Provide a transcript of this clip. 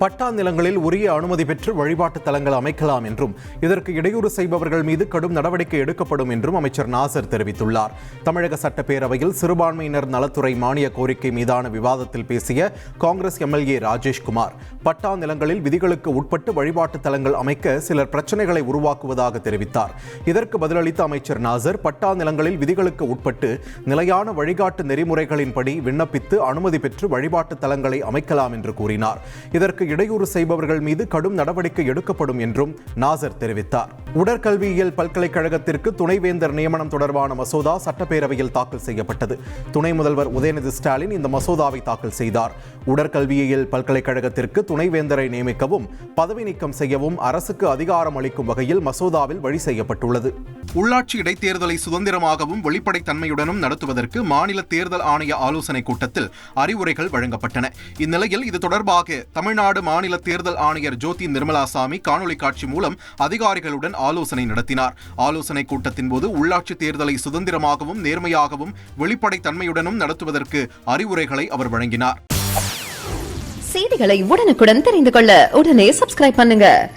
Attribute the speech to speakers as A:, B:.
A: பட்டா நிலங்களில் உரிய அனுமதி பெற்று வழிபாட்டு தலங்கள் அமைக்கலாம் என்றும் இதற்கு இடையூறு செய்பவர்கள் மீது கடும் நடவடிக்கை எடுக்கப்படும் என்றும் அமைச்சர் நாசர் தெரிவித்துள்ளார். தமிழக சட்டப்பேரவையில் சிறுபான்மையினர் நலத்துறை மானிய கோரிக்கை மீதான விவாதத்தில் பேசிய காங்கிரஸ் எம்எல்ஏ ராஜேஷ்குமார் பட்டா நிலங்களில் விதிகளுக்கு உட்பட்டு வழிபாட்டு தலங்கள் அமைக்க சிலர் பிரச்சனைகளை உருவாக்குவதாக தெரிவித்தார். இதற்கு பதிலளித்த அமைச்சர் நாசர் பட்டா நிலங்களில் விதிகளுக்கு உட்பட்டு நிலையான வழிகாட்டு நெறிமுறைகளின்படி விண்ணப்பித்து அனுமதி பெற்று வழிபாட்டு தலங்களை அமைக்கலாம் என்று கூறினார். இதற்கு இடையூறு செய்பவர்கள் மீது கடும் நடவடிக்கை எடுக்கப்படும் என்றும் நாசர் தெரிவித்தார். உடற்கல்வியியல் பல்கலைக்கழகத்திற்கு துணைவேந்தர் நியமனம் தொடர்பான மசோதா சட்டப்பேரவையில் தாக்கல் செய்யப்பட்டது. துணை முதல்வர் உதயநிதி ஸ்டாலின் இந்த மசோதாவை தாக்கல் செய்தார். உடற்கல்வியியல் பல்கலைக்கழகத்திற்கு துணைவேந்தரை நியமிக்கவும் பதவி நீக்கம் செய்யவும் அரசுக்கு அதிகாரம் அளிக்கும் வகையில் மசோதாவில் வழி செய்யப்பட்டுள்ளது. உள்ளாட்சி இடைத்தேர்தலை சுதந்திரமாகவும் வெளிப்படைத்தன்மையுடனும் நடத்துவதற்கு மாநில தேர்தல் ஆணைய ஆலோசனைக் கூட்டத்தில் அறிவுரைகள் வழங்கப்பட்டன. இந்நிலையில் இது தொடர்பாக தமிழ்நாடு தமிழ்நாடு மாநில தேர்தல் ஆணையர் ஜோதி நிர்மலாசாமி காணொலி காட்சி மூலம் அதிகாரிகளுடன் ஆலோசனை நடத்தினார். ஆலோசனைக் கூட்டத்தின் போது உள்ளாட்சி தேர்தலை சுதந்திரமாகவும் நேர்மையாகவும் வெளிப்படைத்தன்மையுடனும் நடத்துவதற்கு அறிவுரைகளை அவர் வழங்கினார்.
B: செய்திகளை உடனுக்குடன் தெரிந்து கொள்ள உடனே சப்ஸ்கிரைப் பண்ணுங்க.